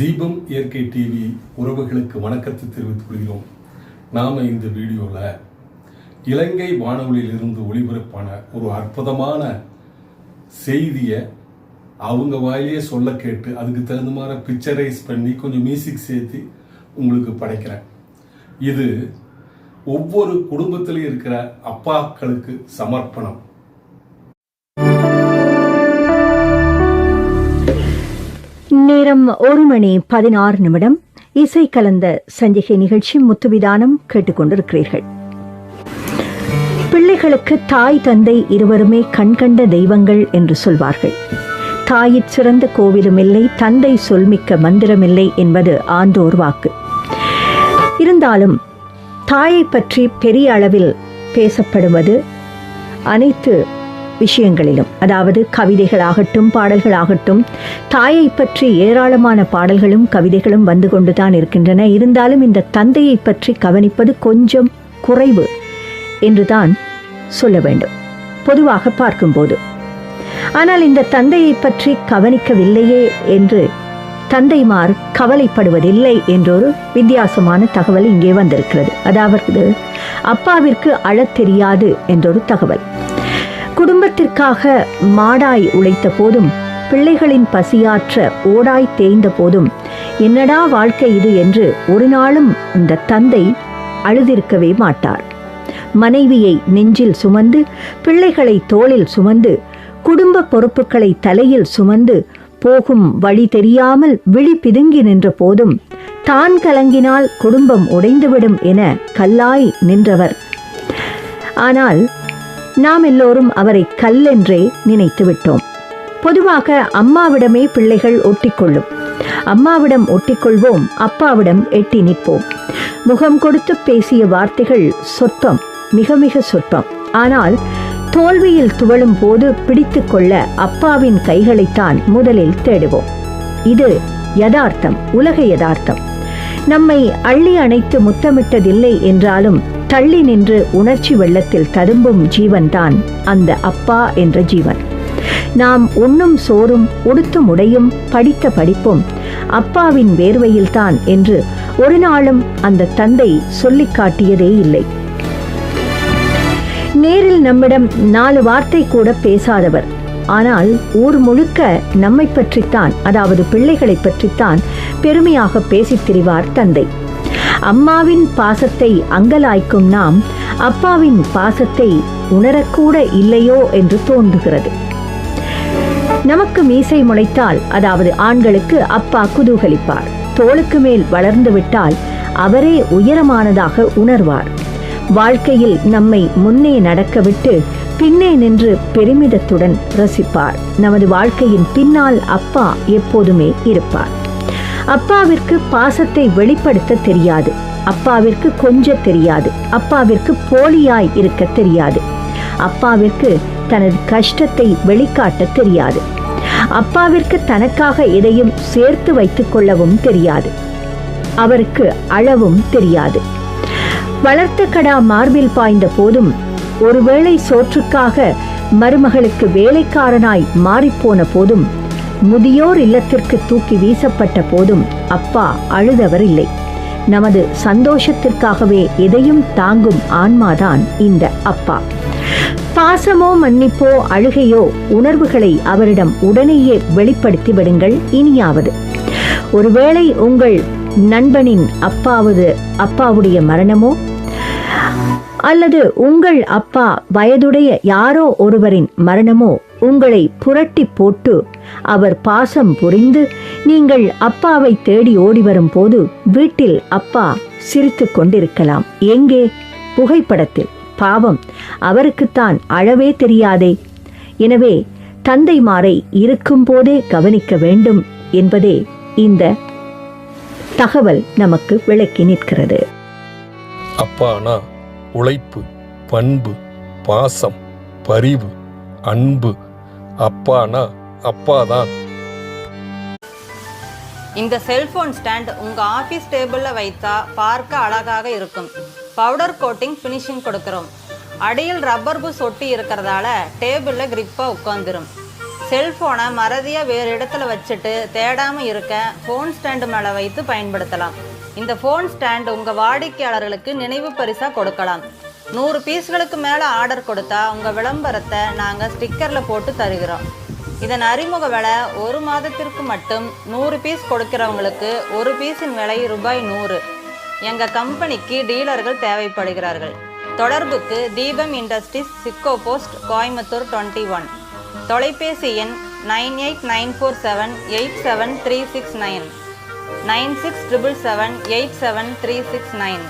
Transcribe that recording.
தீபம் இயற்கை டிவி உறவுகளுக்கு வணக்கத்தை தெரிவித்துக் கொள்கிறோம். நாம் இந்த வீடியோவில் இலங்கை வானொலியிலிருந்து ஒளிபரப்பான ஒரு அற்புதமான செய்தியை அவங்க வாயிலே சொல்ல கேட்டு அதுக்கு தகுந்த மாதிரி பிக்சரைஸ் பண்ணி கொஞ்சம் மியூசிக் சேர்த்து உங்களுக்கு படைக்கிறேன். இது ஒவ்வொரு குடும்பத்திலையும் இருக்கிற அப்பாக்களுக்கு சமர்ப்பணம். நேரம் ஒரு மணி பதினாறு நிமிடம். இசை கலந்த சஞ்சிகை நிகழ்ச்சி முத்துவிதானம் கேட்டுக்கொண்டிருக்கிறீர்கள். பிள்ளைகளுக்கு தாய் தந்தை இருவருமே கண்கண்ட தெய்வங்கள் என்று சொல்வார்கள். தாயிற் சிறந்த கோவிலும் இல்லை தந்தை சொல்மிக்க மந்திரமில்லை என்பது ஆண்டோர் வாக்கு. இருந்தாலும் தாயை பற்றி பெரிய அளவில் பேசப்படுவது அனைத்து விஷயங்களிலும் அதாவது கவிதைகளாகட்டும் பாடல்களாகட்டும் தாயை பற்றி ஏராளமான பாடல்களும் கவிதைகளும் வந்து கொண்டுதான் இருக்கின்றன. இருந்தாலும் இந்த தந்தையை பற்றி கவனிப்பது கொஞ்சம் குறைவு என்றுதான் சொல்ல வேண்டும். பொதுவாக பார்க்கும்போது. ஆனால் இந்த தந்தையை பற்றி கவனிக்கவில்லையே என்று தந்தைமார் கவலைப்படுவதில்லை என்றொரு வித்தியாசமான தகவல் இங்கே வந்திருக்கிறது. அதாவது அப்பாவிற்கு அழத் தெரியாது என்றொரு தகவல். குடும்பத்திற்காக மாடாய் உழைத்த போதும் பிள்ளைகளின் பசியாற்ற ஓடாய் தேய்ந்த போதும் என்னடா வாழ்க்கை இது என்று ஒரு நாளும் இந்த தந்தை அழுதிருக்கவே மாட்டார். மனைவியை நெஞ்சில் சுமந்து பிள்ளைகளை தோளில் சுமந்து குடும்ப பொறுப்புகளை தலையில் சுமந்து போகும் வழி தெரியாமல் விழி பிதுங்கி நின்ற போதும் தான் கலங்கினால் குடும்பம் உடைந்துவிடும் என கல்லாய் நின்றவர். ஆனால் நாம் எல்லோரும் அவரை கல்லென்றே நினைத்து விட்டோம் பொதுவாக அம்மாவிடமே பிள்ளைகள் ஒட்டிக்கொள்ளும். அம்மாவிடம் ஒட்டிக்கொள்வோம் அப்பாவிடம் எட்டி நிற்போம். முகம் கொடுத்து பேசிய வார்த்தைகள் சொற்பம் மிக மிக சொற்பம். ஆனால் தோல்வியில் துவளும் போது பிடித்து கொள்ள அப்பாவின் கைகளைத்தான் முதலில் தேடுவோம். இது யதார்த்தம் உலக யதார்த்தம். நம்மை அள்ளி அணைத்து முத்தமிட்டதில்லை என்றாலும் தள்ளி நின்று உணர்ச்சி வெள்ளத்தில் ததும்பும் ஜீவன்தான் அந்த அப்பா என்ற ஜீவன். நாம் உண்ணும் சோறும் உடுத்தும் உடையும் படித்த படிப்பும் அப்பாவின் வேர்வையில்தான் என்று ஒரு நாளும் அந்த தந்தை சொல்லிக் காட்டியதே இல்லை. நேரில் நம்மிடம் நாலு வார்த்தை கூட பேசாதவர். ஆனால் ஊர் முழுக்க நம்மை பற்றித்தான் அதாவது பிள்ளைகளை பற்றித்தான் பெருமையாக பேசித் திரிவார் தந்தை. அம்மாவின் பாசத்தை அங்கலாய்க்கும் நாம் அப்பாவின் பாசத்தை உணரக்கூட இல்லையோ என்று தோன்றுகிறது. நமக்கு மீசை முளைத்தால் அதாவது ஆண்களுக்கு அப்பா குதூகலிப்பார். தோளுக்கு மேல் வளர்ந்துவிட்டால் அவரே உயரமானதாக உணர்வார். வாழ்க்கையில் நம்மை முன்னே நடக்கவிட்டு பின்னே நின்று பெருமிதத்துடன் ரசிப்பார். நமது வாழ்க்கையின் பின்னால் அப்பா எப்போதுமே இருப்பார். அப்பாவிற்கு பாசத்தை வெளிப்படுத்த தெரியாது. அப்பாவிற்கு கொஞ்ச தெரியாது. அப்பாவிற்கு போலியாய் இருக்க தெரியாது. அப்பாவிற்கு தனது கஷ்டத்தை வெளிக்காட்ட தெரியாது. அப்பாவிற்கு தனக்காக எதையும் சேர்த்து வைத்துக் கொள்ளவும் தெரியாது. அவருக்கு அளவும் தெரியாது. வளர்த்த கடா மார்பில் பாய்ந்த போதும் ஒருவேளை சோற்றுக்காக மருமகளுக்கு வேலைக்காரனாய் மாறிப்போன போதும் முதியோர் இல்லத்திற்கு தூக்கி வீசப்பட்ட போதும் அப்பா அழுதவர் இல்லை நமது சந்தோஷத்திற்காகவே எதையும் தாங்கும் ஆன்மாதான் இந்த அப்பா. பாசமோ மன்னிப்போ அழுகையோ உணர்வுகளை அவரிடம் உடனேயே வெளிப்படுத்தி விடுங்கள் இனியாவது. ஒருவேளை உங்கள் நண்பனின் அப்பாவது அப்பாவுடைய மரணமோ? அல்லது உங்கள் அப்பா வயதுடைய யாரோ ஒருவரின் மரணமோ? உங்களை புரட்டி போட்டு அவர் பாசம் புரிந்து நீங்கள் அப்பாவை தேடி ஓடி வரும் போது வீட்டில் அப்பா சிரித்து கொண்டிருக்கலாம். எங்கே? புகைப்படத்தில். பாவம். அவருக்குத்தான் அழவே தெரியாதே. எனவே தந்தைமாரை இருக்கும் போதே கவனிக்க வேண்டும் என்பதே இந்த தகவல் நமக்கு விளக்கி நிற்கிறது. அப்பானா உழைப்பு பண்பு பாசம் பரிவு அன்பு அப்பானா அப்பாதான். இந்த செல்போன் ஸ்டாண்ட் உங்க ஆபீஸ் டேபிள்ல வைத்தா பார்க்க அழகாக இருக்கும். பவுடர் கோட்டிங் ஃபினிஷிங் கொடுக்கிறோம். அடியில் ரப்பர் பூ சொட்டி இருக்கிறதால டேபிளில் கிரிப்பாக உட்காந்துரும் செல்ஃபோனை மறதியாக வேறு இடத்துல வச்சுட்டு தேடாமல் இருக்க ஃபோன் ஸ்டாண்டு மேலே வைத்து பயன்படுத்தலாம். இந்த ஃபோன் ஸ்டாண்ட் உங்கள் வாடிக்கையாளர்களுக்கு நினைவு பரிசாக கொடுக்கலாம். நூறு பீஸ்களுக்கு மேலே ஆர்டர் கொடுத்தா உங்கள் விளம்பரத்தை நாங்கள் ஸ்டிக்கரில் போட்டு தருகிறோம். இதன் அறிமுக விலை ஒரு மாதத்திற்கு மட்டும் நூறு பீஸ் கொடுக்கிறவங்களுக்கு ஒரு பீஸின் விலை ரூபாய் நூறு. எங்கள் கம்பெனிக்கு டீலர்கள் தேவைப்படுகிறார்கள். தொடர்புக்கு தீபம் இண்டஸ்ட்ரீஸ் சிக்கோ போஸ்ட் கோயம்புத்தூர் டுவெண்ட்டி ஒன். தொலைபேசி எண் nine eight nine four seven eight seven three six nine. Nine six triple seven eight seven three six nine.